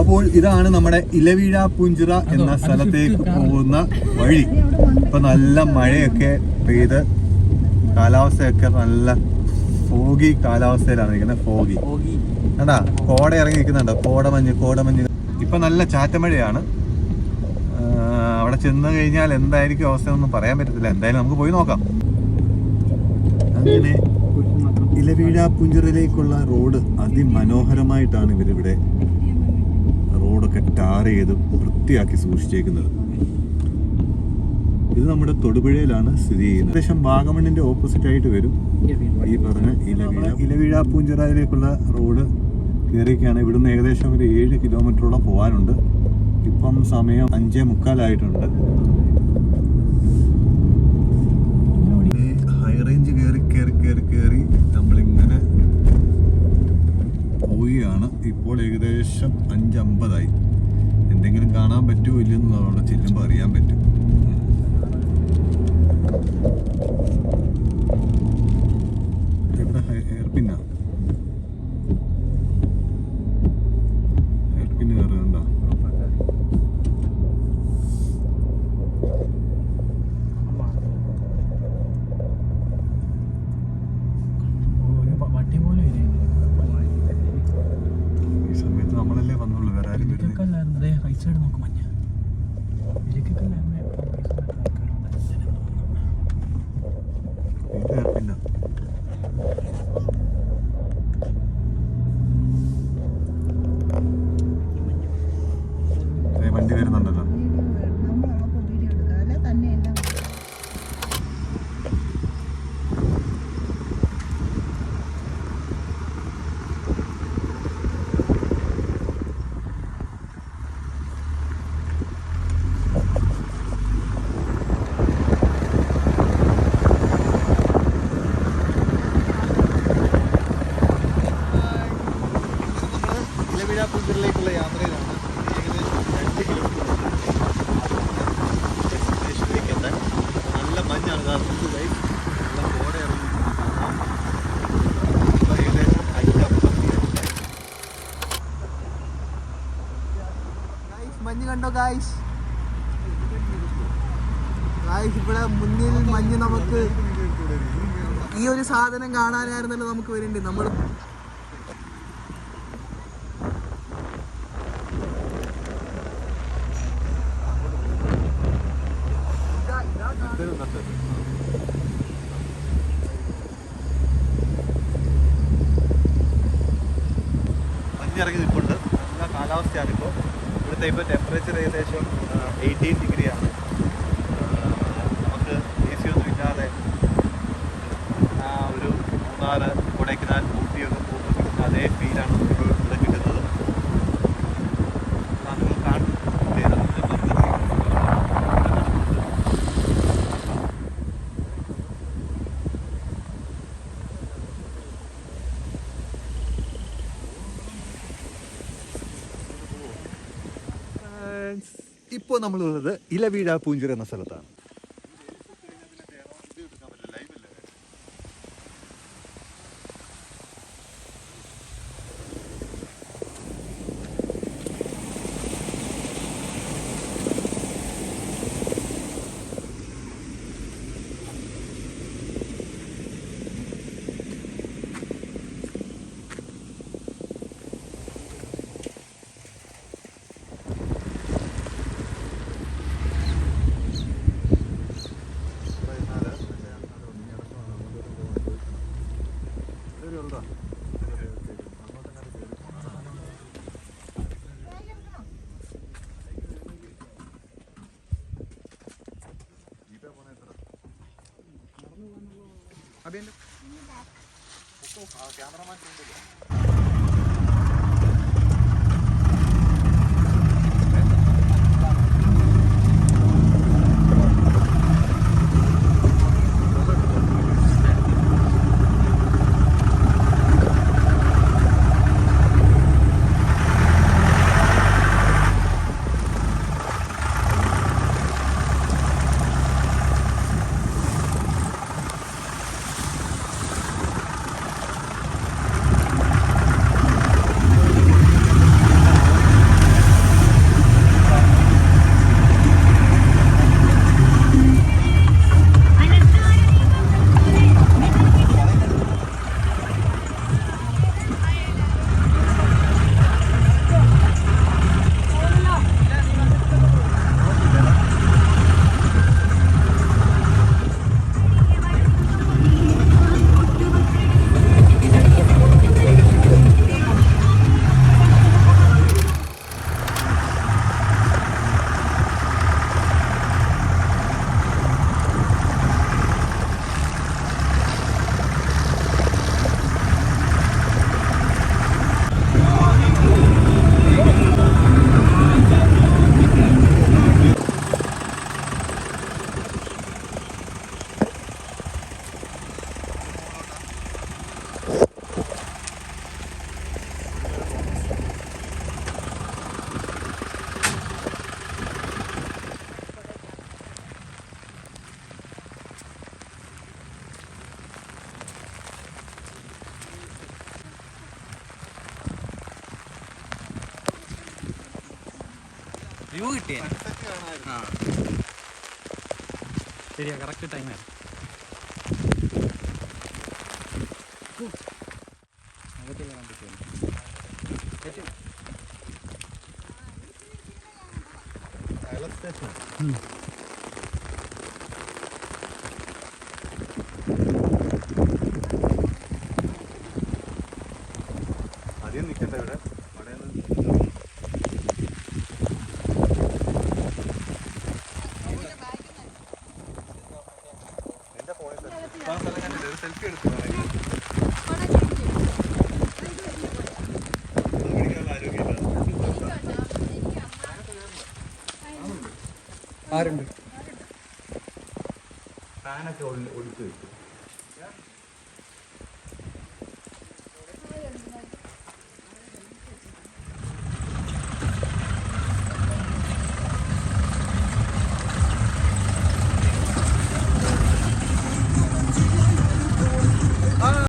അപ്പോൾ ഇതാണ് നമ്മുടെ ഇലവീഴ പുഞ്ചിറ എന്ന സ്ഥലത്തേക്ക് പോകുന്ന വഴി. ഇപ്പൊ നല്ല മഴയൊക്കെ പെയ്ത് കാലാവസ്ഥയൊക്കെ നല്ല ഫോഗി കാലാവസ്ഥയിലാണ് നിൽക്കുന്നത്. ഫോഗി കണ്ടാ? കോട ഇറങ്ങി നിൽക്കുന്നുണ്ടോ. കോടമഞ്ഞ് കോടമഞ്ഞ്. ഇപ്പൊ നല്ല ചാറ്റമഴയാണ്. അവിടെ ചെന്ന് കഴിഞ്ഞാൽ എന്തായിരിക്കും അവസ്ഥ ഒന്നും പറയാൻ പറ്റത്തില്ല. എന്തായാലും നമുക്ക് പോയി നോക്കാം. അങ്ങനെ ഇലവീഴ പുഞ്ചിറയിലേക്കുള്ള റോഡ് അതിമനോഹരമായിട്ടാണ് ഇവരിവിടെ റോഡൊക്കെ ടാർ ചെയ്ത് വൃത്തിയാക്കി സൂക്ഷിച്ചേക്കുന്നത്. ഇത് നമ്മുടെ തൊടുപുഴയിലാണ് സ്ഥിതി ചെയ്യുന്നത്. ഏകദേശം വാഗമണ്ണിന്റെ ഓപ്പോസിറ്റ് ആയിട്ട് വരും. ഈ പറഞ്ഞ ഇലവീഴ. ഇലവീഴ പൂഞ്ചിറയിലേക്കുള്ള റോഡ് കയറിയൊക്കെയാണ് ഇവിടുന്ന് ഏകദേശം ഒരു ഏഴ് കിലോമീറ്ററോളം പോകാനുണ്ട് ഇപ്പം സമയം അഞ്ചേ മുക്കാലായിട്ടുണ്ട്. ഹൈ റേഞ്ച് കയറി കയറി കയറി കയറി നമ്മളിങ്ങനെ പോവുകയാണ്. ഇപ്പോൾ ഏകദേശം അഞ്ചമ്പതായി കാണാൻ പറ്റുമോ ഇല്ലെന്ന് അവിടെ ചെല്ലുമ്പോൾ അറിയാൻ പറ്റും ഇത് കണ്ടോ ഇവിടെ മുന്നിൽ മഞ്ഞ് നമുക്ക് ഈ ഒരു സാധനം കാണാനായിരുന്നല്ലോ നമുക്ക് വരുന്നുണ്ട് നമ്മൾ മഞ്ഞിറങ്ങി നിൽപ്പുണ്ട് നല്ല കാലാവസ്ഥയാണ് ഇപ്പോൾ ഇവിടുത്തെ ഇപ്പോൾ ടെമ്പറേച്ചർ ഏകദേശം എയ്റ്റീൻ ഡിഗ്രിയാണ് ഇപ്പോൾ നമ്മളുള്ളത് ഇലവീഴ പൂഞ്ചിറ എന്ന സ്ഥലത്താണ്. അതെന്താ ക്യാമറമാൻ വ്യൂ കിട്ടിയ. ആ. ശരിയാ കറക്റ്റ് ടൈമാണ് അകത്ത് കയറാൻ അധികം നിൽക്കണ്ട ഇവിടെ. സെൽഫി ആരുണ്ട്? ഫാനൊക്കെ ഒളിച്ചു വെച്ചു